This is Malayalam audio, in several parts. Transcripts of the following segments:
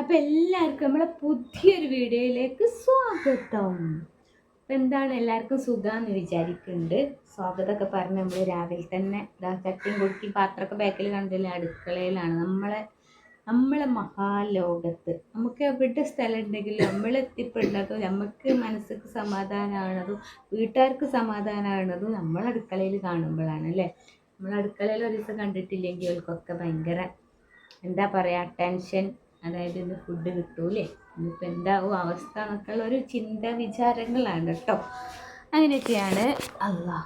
അപ്പം എല്ലാവർക്കും നമ്മളെ പുതിയൊരു വീഡിയോയിലേക്ക് സ്വാഗതം. അപ്പം എന്താണ് എല്ലാവർക്കും സുഖമെന്ന് വിചാരിക്കുന്നുണ്ട് സ്വാഗതമൊക്കെ പറഞ്ഞ് നമ്മൾ രാവിലെ തന്നെ ചട്ടിയും കുടിക്കും പാത്രമൊക്കെ ബാക്കിൽ കണ്ടില്ലേ അടുക്കളയിലാണ്. നമ്മളെ നമ്മളെ മഹാലോകത്ത്. നമുക്ക് എവിടെ സ്ഥലം ഉണ്ടെങ്കിലും നമ്മൾ എത്തിപ്പെടുന്നതും നമുക്ക് മനസ്സിക്ക് സമാധാനമാണതും വീട്ടുകാർക്ക് സമാധാനമാണതും നമ്മൾ അടുക്കളയിൽ കാണുമ്പോഴാണ് അല്ലേ? നമ്മൾ അടുക്കളയിൽ ഒരു ദിവസം കണ്ടിട്ടില്ലെങ്കിൽ അവർക്കൊക്കെ ഭയങ്കര എന്താ പറയുക ടെൻഷൻ അതായത് ഇന്ന് ഫുഡ് കിട്ടൂലേ. ഇന്നിപ്പോൾ എന്താവും അവസ്ഥ എന്നൊക്കെയുള്ള ഒരു ചിന്ത വിചാരങ്ങളാണ് കേട്ടോ. അങ്ങനെയൊക്കെയാണ് അല്ലാ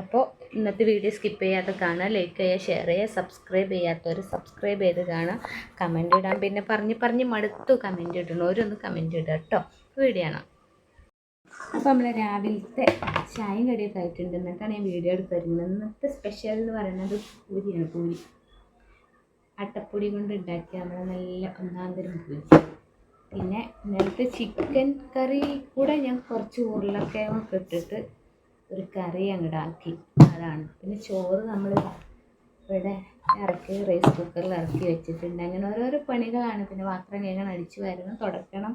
അപ്പോൾ ഇന്നത്തെ വീഡിയോ സ്കിപ്പ് ചെയ്യാതെ കാണുക ലൈക്ക് ചെയ്യുക ഷെയർ ചെയ്യുക സബ്സ്ക്രൈബ് ചെയ്യാത്തവർ സബ്സ്ക്രൈബ് ചെയ്ത് കാണുക കമന്റ് ഇടാൻ പിന്നെ പറഞ്ഞ് പറഞ്ഞ് മടുത്തു കമന്റ് ഇടണവരൊന്ന് കമന്റ് ഇടുക കേട്ടോ. വീഡിയോ ആണ്. അപ്പോൾ നമ്മൾ രാവിലത്തെ ചായയും കടിയൊക്കെ ആയിട്ടുണ്ട്. എന്നിട്ടാണ് ഞാൻ വീഡിയോ എടുത്ത് തരുന്നത് ഇന്നത്തെ സ്പെഷ്യൽ എന്ന് പറയുന്നത് പൂരിയാണ്. പൂരി. അട്ടപ്പൊടി കൊണ്ട് ഉണ്ടാക്കിയ നമ്മൾ നല്ല ഒന്നാം തരം പൂരി പിന്നെ ഇന്നലത്തെ ചിക്കൻ കറി കൂടെ ഞാൻ കുറച്ച് ഉരുളക്കിഴങ്ങൊക്കെ ഇട്ടിട്ട് ഒരു കറി അങ്ങോട്ട് ആക്കി. അതാണ്. പിന്നെ ചോറ് നമ്മൾ ഇവിടെ ഇറക്കി റൈസ് കുക്കറിൽ ഇറക്കി വെച്ചിട്ടുണ്ട്. അങ്ങനെ ഓരോരോ പണികളാണ്. പിന്നെ പാത്രം കഴുകണം അടിച്ചു വരണം തുടക്കണം.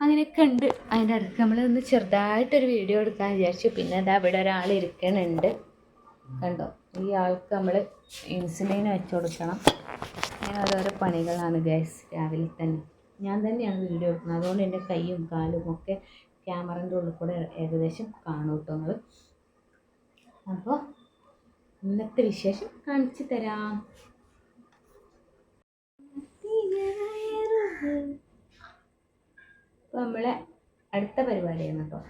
അങ്ങനെയൊക്കെ ഉണ്ട്. അതിന്റെ അടുത്ത് നമ്മൾ ഒന്ന് ചെറുതായിട്ടൊരു വീഡിയോ എടുക്കാൻ വിചാരിച്ചു. പിന്നെ അതാ ഇവിടെ ഒരാൾ ഇരിക്കണുണ്ട്. കണ്ടോ? ഈ ആൾക്ക് നമ്മൾ ഇൻസുലിൻ വെച്ച് കൊടുക്കണം. അങ്ങനെ ഓരോരോ പണികളാണ് ഗ്യാസ് രാവിലെ തന്നെ. ഞാൻ തന്നെയാണ് വീഡിയോ എടുക്കുന്നത് അതുകൊണ്ട് എന്റെ കൈയും കാലും ഒക്കെ ക്യാമറന്റെ ഉള്ളിൽ കൂടെ ഏകദേശം കാണും കേട്ടോ നിങ്ങൾ അപ്പോൾ ഇന്നത്തെ വിശേഷം കാണിച്ചു തരാം. നമ്മളെ അടുത്ത പരിപാടിയാണ് കേട്ടോ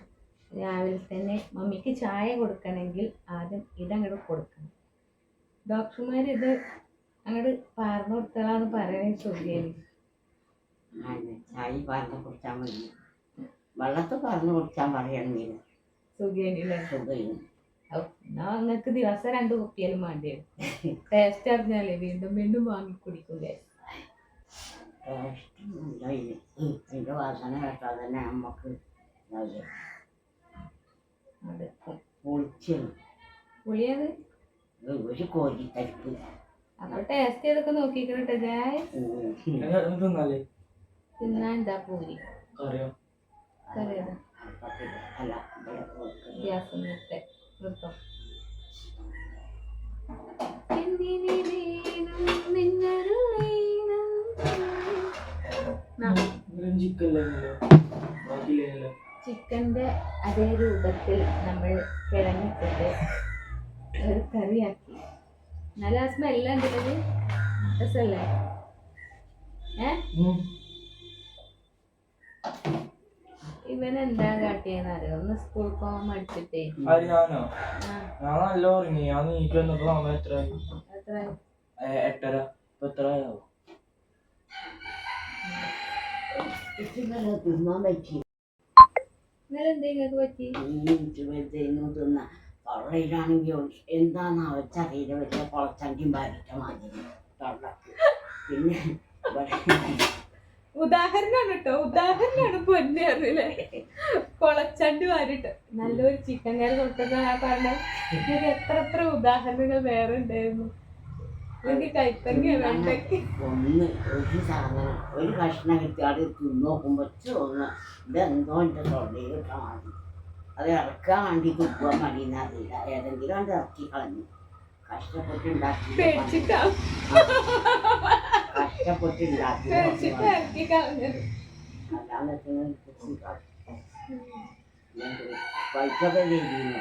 രാവിലെ തന്നെ മമ്മിക്ക് ചായ കൊടുക്കണമെങ്കിൽ ആദ്യം ഇതങ്ങോട്ട് കൊടുക്കണം. ഡോക്ടർമാർ ഇത് അങ്ങോട്ട് പറഞ്ഞു കൊടുത്തലാന്ന് പറയണേ ചോദ്യം ചായ പറഞ്ഞു കുടിച്ചാൽ മതി. വെള്ളത്തിൽ പറഞ്ഞു കുടിച്ചാൽ പറയണമെങ്കിൽ സുഖേനില്ലേ? സുഖം എന്നാ നിങ്ങൾക്ക് ദിവസം രണ്ട് കുപ്പിയാലും വേണ്ടി ടേസ്റ്റ് അറിഞ്ഞാലേ വീണ്ടും വീണ്ടും വാങ്ങി കുടിക്കും ടേസ്റ്റ് വാസന കേട്ടാൽ തന്നെ നമുക്ക്. അത്. പൊളിച്ചാണ് പുളിയത്? ഒരു കോരിത്തരിപ്പ് അപ്പൊ ടേസ്റ്റ് ചെയ്തൊക്കെ നോക്കിക്കണട്ടെ ജായ് തിന്നാലേ. തിന്നാ എന്താ പൂരി? അറിയോ കറിയതാ അല്ല ഗ്യാസ് നിർത്തെ നിർത്തം എന്തിന് വേണം നിന്നരുളീണം? നാ, ചിക്കനില്ലല്ലോ ബാക്കിയില്ലല്ലോ ചിക്കന്റെ അതേ രൂപത്തിൽ നമ്മൾ കിഴങ്ങിട്ടിട്ട് ഒരു കറിയാക്കി. നല്ല സ്മെല്ലുണ്ട് ഇതിൽ? രസമല്ലേ ഏ? ഇവൻ എന്താ കാട്ടിയെന്ന് അറിയോ? ഒന്ന് സ്കൂൾ പോകാൻ മടിച്ചിട്ടേ. ആ. എട്ടര. ഇപ്പൊ എത്ര ആയോ? തിന്നാൻ പറ്റി ഇന്നലെ എന്തെങ്കിലും പറ്റി? വെറുതെയൊന്നും തിന്ന. തൊള്ളയിലാണെങ്കിൽ എന്താന്ന് അവച്ചറിയില്ല വലിയ കുളച്ചണ്ടിയും പരിട്ട മാതിരി തൊള്ള പിന്നെ ഉദാഹരണമാണ് കേട്ടോ ഉദാഹരണമാണ് പൊന്നെ അറിയില്ലേ കൊളച്ചണ്ട് വാരിട്ട്. നല്ലൊരു ചിക്കൻ കറി കൊടുത്തത് ഞാൻ പറഞ്ഞ എത്ര എത്ര ഉദാഹരണങ്ങൾ വേറെ ഉണ്ടായിരുന്നു. ഒന്ന് ഒരു സാധനം ഒരു കഷ്ണം കിട്ടിയാൽ തിന്നോക്കുമ്പോൾ നോക്കുമ്പോൾ തോന്നുന്നു ഇതെന്തോ എന്റെ തൊണ്ടയിൽ മതി അത് ഇറക്കാൻ വേണ്ടി തുപ്പാൻ മടിയെന്ന് അറിയില്ല. ഏതെങ്കിലും അത് ഇറക്കി കളഞ്ഞു. കഷ്ടപ്പെട്ടുണ്ടാക്കി കഷ്ടപ്പെട്ടുണ്ടാക്കി പേടിച്ചിട്ട്? പൈസ ചെയ്തിരുന്നു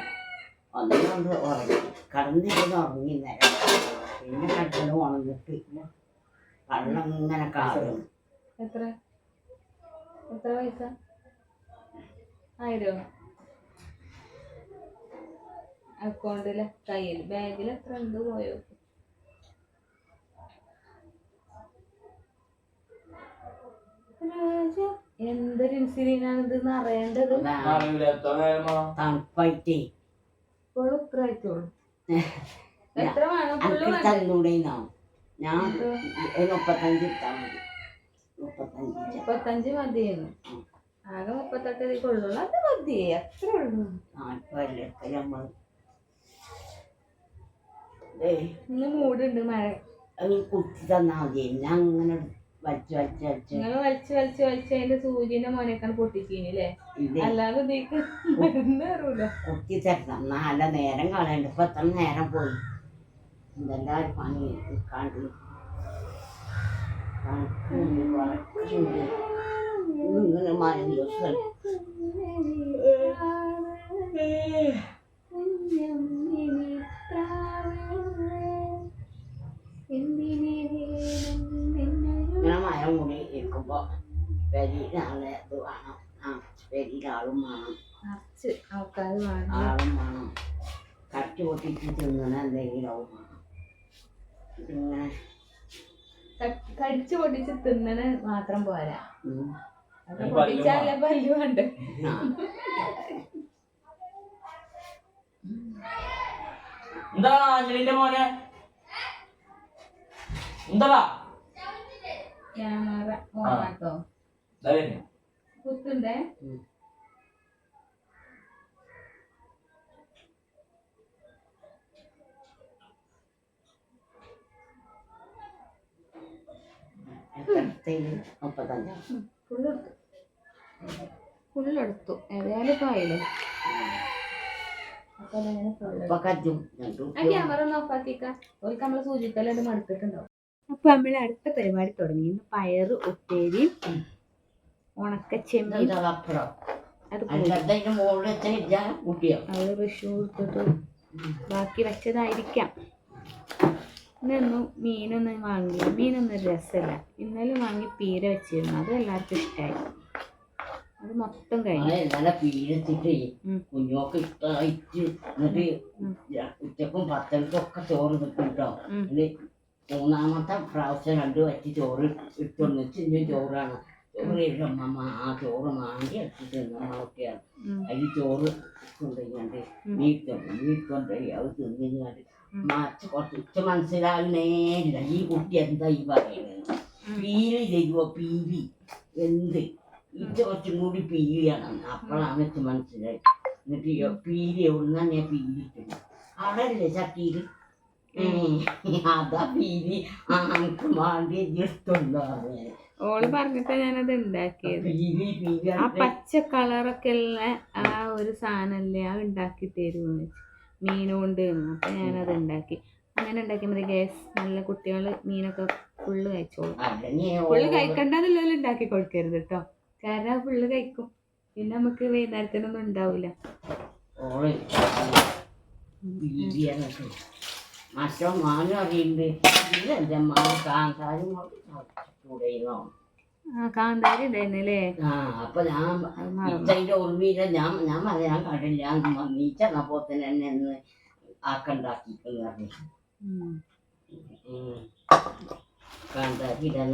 ഒന്നുകൊണ്ട് ഉറങ്ങി. കടന്നിരുന്ന് ഉറങ്ങി നേരം പിന്നെ കടന്ന് ഉണങ്ങിട്ട് കണ്ണം ഇങ്ങനെ കാറും. എത്ര? എത്ര പൈസ? ആയിരോ. അക്കൗണ്ടിലെ കയ്യിൽ ബാഗിൽ എത്ര ഉണ്ട് പോയോ? എന്തൊരു ഇൻസുലിനാണ് ഇത് അറിയേണ്ടത്? തണുപ്പായിട്ടേ. ഇപ്പോഴും ഇത്ര ആയിട്ടുള്ളൂ വേണ്ടേ? തന്നൂടേന്നാ? ഞാൻ മുപ്പത്തഞ്ച് ഇട്ടാൽ മതി. മുപ്പത്തഞ്ച് മതിയെന്നു. ആകെ മുപ്പത്തെട്ട് കൊള്ളുള്ളൂ അത് മതി. അത്ര ഉള്ളൂ. ഏയ് ഇന്ന് മൂടുണ്ട് മഴ. അത് കുത്തി തന്നാൽ മതി. ഞാൻ അങ്ങനെ വലിച്ച് വലിച്ച് വലിച്ച് നിങ്ങൾ വലിച്ച് വലിച്ച് വലിച്ച് അതിന്റെ സൂര്യന്റെ മോനേക്കാണ് പൊട്ടിച്ചീനില്ലേ അല്ലാതെ കുത്തി തരണം. നല്ല നേരം കളയണ്ട. ഇപ്പൊ എത്ര നേരം പോയി? എന്തെല്ലാം ഒരു പണി എടുക്കാണ്ട് കണക്കുണ്ട് വഴക്കുണ്ട്. ഇങ്ങനെ മരം ദിവസം. ഇങ്ങനെ മരം കൂടി ഇരിക്കുമ്പോ പെരിയിൽ നാളെ ഇത് വേണം. ആ പെരിയിൽ ആളും വേണം. ആളും വേണം. കട്ടി പൊട്ടിച്ച് തിന്നണ എന്തെങ്കിലും ആവും. ക- കടിച്ച് പൊട്ടിച്ച് തിന്നണ മാത്രം പോരാ. അത് അതിന് പൊട്ടിച്ചാലേ പല്ല് വേണ്ട ആ. എന്താ അഞ്ജലിന്റെ മോനെ? എന്താ ക്യാമറ വരുന്നു. കുത്തുണ്ടേ ഉം. എത്ര എടുത്തേന്? മുപ്പത്തഞ്ചോ ഫുള്ളെടുത്തു. ഫുള്ളെടുത്തു. ഏതായാലും ഇപ്പൊ ആയില്ലേ? അപ്പൊ നമ്മൾ അടുത്ത പരിപാടി തുടങ്ങി. പയർ പയറ് ഉപ്പേരി ഉണക്ക ചെമ്മീൻ അത് കൊടുത്തിട്ട്. ബാക്കി വെച്ചതായിരിക്കാം. ഇന്നൊന്നും മീനൊന്നും വാങ്ങിയില്ല. മീനൊന്നും രസമില്ല ഇന്നലെ വാങ്ങി പീര വെച്ചിരുന്നു. അത് എല്ലാവർക്കും ഇഷ്ടമായി അത് മൊത്തം കഴിഞ്ഞു. ഞങ്ങളെ ഇന്നലെ പീരെത്തിട്ട് ഉം. കുഞ്ഞോക്ക് ഇഷ്ടമായിട്ട് എന്നിട്ട് ഉം. ഉച്ചക്കും പത്തരക്കും ഒക്കെ ചോറ് നിൽക്കും കേട്ടോ മൂന്നാമത്തെ പ്രാവശ്യം രണ്ട് വറ്റി ചോറ് ഇട്ടൊന്ന് വെച്ച് ഇനി ചോറാണ്. ചോറ് അമ്മമ്മ ആ ചോറ് മാങ്ങി എടുത്തിട്ട് നമ്മളൊക്കെയാണ് ഉം. അതിൽ ചോറ് കൊണ്ടുപോയിണ്ട് മീറ്റ് മീറ്റ് കൊണ്ടുപോയി. അത് തിന്നിങ്ങാണ്ട് ഉം. മാച്ച് കുറച്ച് ഈ കുട്ടി എന്താ ഈ പറയുന്നത് പീലി തരുവോ? പീലി എന്ത്? ഇത് കുറച്ചും കൂടി പീലിയാണ് അപ്പോഴാണ് വെച്ച് മനസ്സിലായി. എന്നിട്ട് പീലി എവിടുന്നാ ഞാൻ പീലിട്ടുണ്ട് അവിടെ അല്ലേ ചട്ടിയിൽ അതാ പീലി ആ എടുത്തുണ്ടോ ഓൾ പറഞ്ഞിട്ട് ഞാനത് ഉണ്ടാക്കിയത് ആ പച്ച കളറൊക്കെ ഉള്ള ആ ഒരു സാധനല്ലേ ആ ഉണ്ടാക്കി തരുമെന്ന് വെച്ചു. മീനുകൊണ്ട് അപ്പം ഞാനത് ഉണ്ടാക്കി. അങ്ങനെ ഉണ്ടാക്കിയപ്പോൾ ഗ്യാസ് നല്ല കുട്ടികൾ മീനൊക്കെ ഫുള്ള് കഴിച്ചോളും. ഫുള്ള് കഴിക്കണ്ടെന്നുള്ളതിൽ ഉണ്ടാക്കി കൊടുക്കരുത് കേട്ടോ കാരണം ഫുള്ള് കഴിക്കും. പിന്നെ നമുക്ക് വൈകുന്നേരത്തിനൊന്നും ഉണ്ടാവില്ല മറ്റോ മാനും അറിയുന്നുണ്ട് ഇതെന്റെ മാൻ കാന്താരും ആ അപ്പൊ ഞാൻ മറന്നു. ഓർമ്മയില്ല. ഞാൻ ഞാൻ പറയാൻ കണ്ടില്ല നീച്ച എന്നപ്പോ തന്നെ എന്നെ ആക്കണ്ടാക്കിക്കുന്നു പറഞ്ഞു. കാന്താരി ഇടാൻ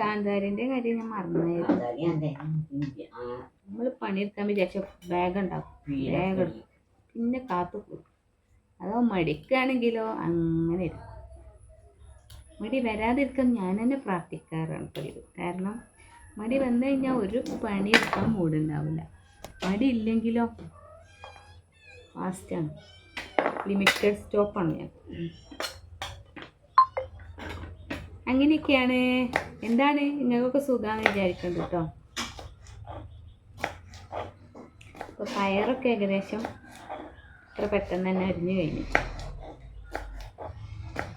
കാന്താരിന്റെ കാര്യം ഞാൻ മറന്നായിരുന്നു നമ്മൾ പണിയെടുക്കാൻ വിചാരിച്ച ബാഗ് ഉണ്ടാക്കും ബാഗ് പിന്നെ കാത്തു പോകും അതോ മടിക്കാണെങ്കിലോ അങ്ങനെ ഇരിക്കും മടി വരാതിരിക്കാൻ ഞാൻ തന്നെ പ്രാർത്ഥിക്കാറാണ് പതിവ് കാരണം മടി വന്നു കഴിഞ്ഞാൽ ഒരു പണി എടുക്കാൻ മൂടുണ്ടാവില്ല മടി ഇല്ലെങ്കിലോ? ഫാസ്റ്റാണ് ലിമിറ്റഡ് സ്റ്റോപ്പാണ് ഞാൻ. അങ്ങനെയൊക്കെയാണ്. എന്താണ് നിങ്ങൾക്കൊക്കെ സുഖമാണെന്ന് വിചാരിക്കുന്നത് കേട്ടോ? അപ്പോൾ പയറൊക്കെ ഏകദേശം അത്ര പെട്ടെന്ന് തന്നെ അരിഞ്ഞു കഴിഞ്ഞു.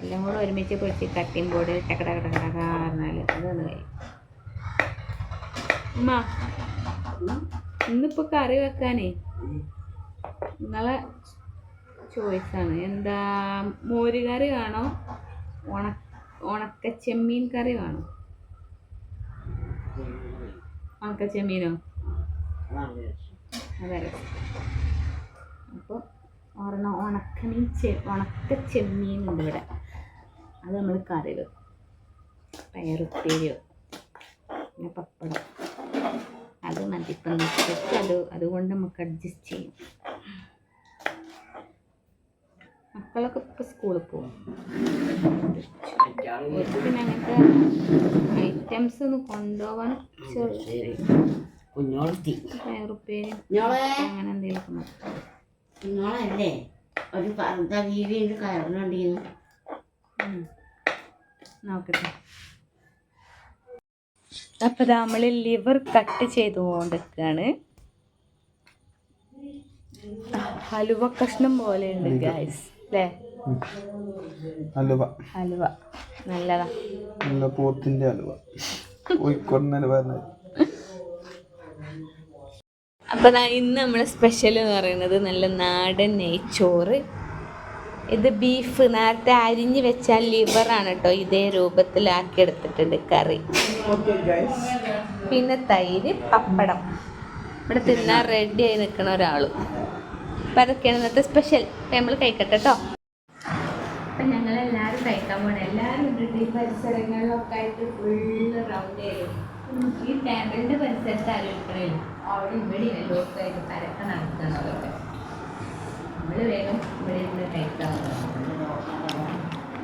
എല്ലാം കൂടെ ഒരുമിച്ച് പൊടിച്ച് കട്ടിയും ബോർഡ് ടക്കട കട കട പറഞ്ഞാൽ അതൊന്ന് കറി വെക്കാനേ. നിങ്ങളെ ചോയ്സാണ് എന്താ മോര് കറി വേണോ? ഉണ ഉണക്ക ചെമ്മീൻ കറി വേണോ? ഉണക്ക ചെമ്മീനോ അതെ അപ്പോൾ ഉണക്കമീൻ ചെ ഉണക്ക ചെമ്മീൻ ഉണ്ട് ഇവിടെ. അത് നമ്മൾ കറി വെക്കും പയറുപ്പേരിയോ? പിന്നെ പപ്പടം. അത് മതി. ഇപ്പം അത് അതുകൊണ്ട് നമുക്ക് അഡ്ജസ്റ്റ് ചെയ്യും. മക്കളൊക്കെ ഇപ്പം സ്കൂളിൽ പോകും അവർക്ക് പിന്നെ അങ്ങനത്തെ ഐറ്റംസ് ഒന്ന് കൊണ്ടുപോകാൻ കുഞ്ഞോളത്തി. പയറുപ്പേരി അങ്ങനെ എന്തെങ്കിലുമൊക്കെ മതി. കുഞ്ഞോളല്ലേ? ഒരു പറഞ്ഞ ജീവി കയറിനുണ്ടിരുന്നു ഉം. നോക്കട്ടെ. അപ്പോൾ നമ്മൾ ലിവർ കട്ട് ചെയ്തുകൊണ്ടിരിക്കുകയാണ് ഹലുവ കഷ്ണം പോലെ ഉണ്ട് ഗ്യാസ് അല്ലേ ഹലുവ. ഹലുവ. നല്ലതാ. നല്ല പോത്തിന്റെ ഹലുവ. അപ്പൊ പറഞ്ഞത് ഇന്ന് നമ്മുടെ സ്പെഷ്യൽ എന്ന് പറയുന്നത് നല്ല നാടൻ നെയ്ച്ചോറ്. ഇത് ബീഫ് നേരത്തെ അരിഞ്ഞു വെച്ചാൽ ലിവറാണ് കേട്ടോ ഇതേ രൂപത്തിലാക്കി എടുത്തിട്ടുണ്ട് കറി. പിന്നെ തൈര് പപ്പടം. ഇവിടെ തിന്നാൻ റെഡി ആയി നിൽക്കണ ഒരാളും. അപ്പം അതൊക്കെയാണ് ഇന്നത്തെ സ്പെഷ്യൽ അപ്പം നമ്മൾ കഴിക്കട്ടെ കേട്ടോ അപ്പം ഞങ്ങൾ എല്ലാവരും കഴിക്കാൻ പോകണം എല്ലാവരും ഉണ്ട് ഈ പരിസരങ്ങളിലൊക്കെ ആയിട്ട് ഫുള്ള് റൗണ്ട് ചെയ്യും ഈ ടേബിളിന്റെ പരിസരത്ത് ആരും ഇരിക്കണില്ല അവിടെ ഇവിടെ എല്ലാവർക്കും ആയിട്ട് പരക്ക നടക്കണം അതൊക്കെ നമ്മൾ വേഗം ഇവിടെ ഇരുന്ന് കഴിക്കാൻ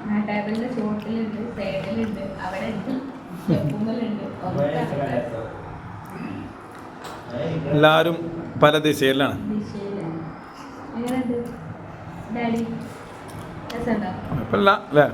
ആ ടേബിളിന്റെ ചുവട്ടിലുണ്ട് സൈഡിലുണ്ട് അവിടെ ഉണ്ട് എല്ലാവരും പല ദിശയിലാണ്. ഇപ്പല്ല അല്ലേ?